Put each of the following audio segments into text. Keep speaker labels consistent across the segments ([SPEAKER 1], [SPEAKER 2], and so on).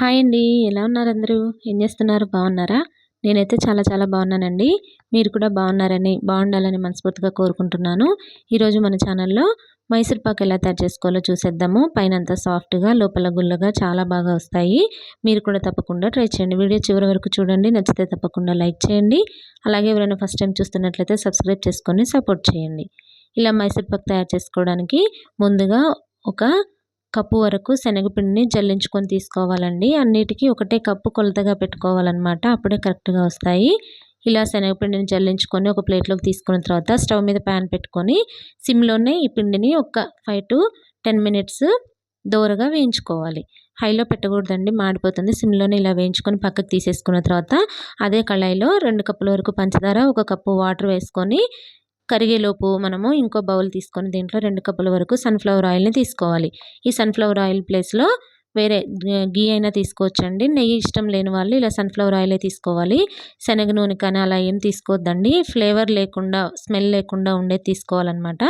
[SPEAKER 1] Hi అండి ఎలా ఉన్నారు అందరూ? ఏం చేస్తున్నారు? బాగున్నారా? నేనైతే చాలా చాలా బాగున్నానండి. మీరు కూడా బాగున్నారని బాగుండాలని మనస్ఫూర్తిగా కోరుకుంటున్నాను. ఈరోజు మన ఛానల్లో మైసూర్ పాక్ ఎలా తయారు చేసుకోవాలో చూసేద్దాము. పైన అంతా సాఫ్ట్గా లోపల గుల్లగా చాలా బాగా వస్తాయి. మీరు కూడా తప్పకుండా ట్రై చేయండి. వీడియో చివరి వరకు చూడండి. నచ్చితే తప్పకుండా లైక్ చేయండి. అలాగే ఎవరైనా ఫస్ట్ టైం చూస్తున్నట్లయితే సబ్స్క్రైబ్ చేసుకొని సపోర్ట్ చేయండి. ఇలా మైసూర్ పాక్ తయారు చేసుకోవడానికి ముందుగా ఒక కప్పు వరకు శనగపిండిని జల్లించుకొని తీసుకోవాలండి. అన్నిటికీ ఒకటే కప్పు కొలతగా పెట్టుకోవాలన్నమాట. అప్పుడే కరెక్ట్గా వస్తాయి. ఇలా శనగపిండిని జల్లించుకొని ఒక ప్లేట్లోకి తీసుకున్న తర్వాత స్టవ్ మీద ప్యాన్ పెట్టుకొని సిమ్లోనే ఈ పిండిని ఒక ఫైవ్ టు టెన్ మినిట్స్ దోరగా వేయించుకోవాలి. హైలో పెట్టకూడదండి. మాడిపోతుంది. సిమ్లోనే ఇలా వేయించుకొని పక్కకు తీసేసుకున్న తర్వాత అదే కళాయిలో రెండు కప్పుల వరకు పంచదార ఒక కప్పు వాటర్ వేసుకొని కరిగేలోపు మనము ఇంకో బౌల్ తీసుకొని దీంట్లో రెండు కప్పుల వరకు సన్ఫ్లవర్ ఆయిల్ని తీసుకోవాలి. ఈ సన్ఫ్లవర్ ఆయిల్ ప్లేస్లో వేరే గీ అయినా తీసుకోవచ్చండి. నెయ్యి ఇష్టం లేని వాళ్ళు ఇలా సన్ఫ్లవర్ ఆయిలే తీసుకోవాలి. శనగ నూనె కానీ అలా ఏం తీసుకోవద్దండి. ఫ్లేవర్ లేకుండా స్మెల్ లేకుండా ఉండేది తీసుకోవాలన్నమాట.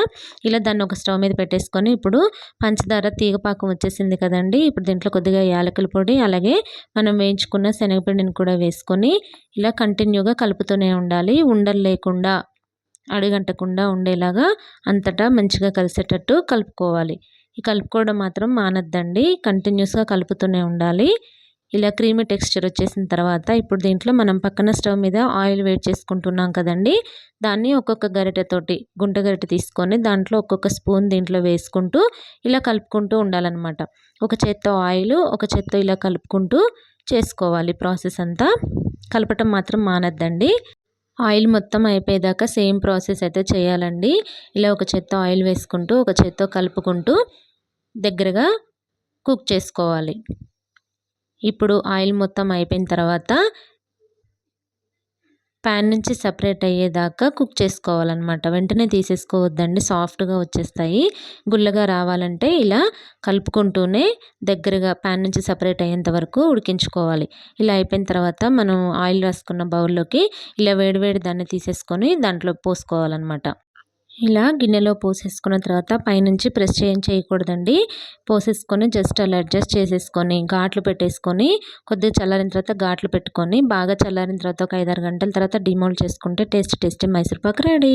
[SPEAKER 1] ఇలా దాన్ని ఒక స్టవ్ మీద పెట్టేసుకొని ఇప్పుడు పంచదార తీగపాకం వచ్చేసింది కదండి. ఇప్పుడు దీంట్లో కొద్దిగా యాలకుల పొడి అలాగే మనం వేయించుకున్న శనగపిండిని కూడా వేసుకొని ఇలా కంటిన్యూగా కలుపుతూనే ఉండాలి. ఉండలు లేకుండా అడుగంటకుండా ఉండేలాగా అంతటా మంచిగా కలిసేటట్టు కలుపుకోవాలి. ఈ కలుపుకోవడం మాత్రం మానద్దండి. కంటిన్యూస్గా కలుపుతూనే ఉండాలి. ఇలా క్రీమీ టెక్స్చర్ వచ్చేసిన తర్వాత ఇప్పుడు దీంట్లో మనం పక్కన స్టవ్ మీద ఆయిల్ వేడి చేసుకుంటున్నాం కదండి. దాన్ని ఒక్కొక్క గరిటెతోటి గుంట గరిటె తీసుకొని దాంట్లో ఒక్కొక్క స్పూన్ దీంట్లో వేసుకుంటూ ఇలా కలుపుకుంటూ ఉండాలన్నమాట. ఒక చేత్తో ఆయిల్ ఒక చేత్తో ఇలా కలుపుకుంటూ చేసుకోవాలి ప్రాసెస్ అంతా. కలపటం మాత్రం మానద్దండి. ఆయిల్ మొత్తం అయిపోయేదాకా సేమ్ ప్రాసెస్ అయితే చేయాలండి. ఇలా ఒక చెత్త ఆయిల్ వేసుకుంటూ ఒక చెత్త కలుపుకుంటూ దగ్గరగా కుక్ చేసుకోవాలి. ఇప్పుడు ఆయిల్ మొత్తం అయిపోయిన తర్వాత ప్యాన్ నుంచి సపరేట్ అయ్యేదాకా కుక్ చేసుకోవాలన్నమాట. వెంటనే తీసేసుకోవద్దండి. సాఫ్ట్గా వచ్చేస్తాయి. గుల్లగా రావాలంటే ఇలా కలుపుకుంటూనే దగ్గరగా ప్యాన్ నుంచి సపరేట్ అయ్యేంత వరకు ఉడికించుకోవాలి. ఇలా అయిపోయిన తర్వాత మనం ఆయిల్ రాసుకున్న బౌల్లోకి ఇలా వేడివేడి దాన్ని తీసేసుకొని దాంట్లో పోసుకోవాలన్నమాట. ఇలా గిన్నెలో పోసేసుకున్న తర్వాత పైనుంచి ప్రెస్ చేయం చేయకూడదండి. పోసేసుకొని జస్ట్ అలా అడ్జస్ట్ చేసేసుకొని ఘాట్లు పెట్టేసుకొని కొద్దిగా చల్లారిన తర్వాత ఘాట్లు పెట్టుకొని బాగా చల్లారిన తర్వాత ఒక ఐదారు గంటల తర్వాత డిమోల్డ్ చేసుకుంటే టేస్ట్ టేస్టీ మైసూర్పాకు రెడీ.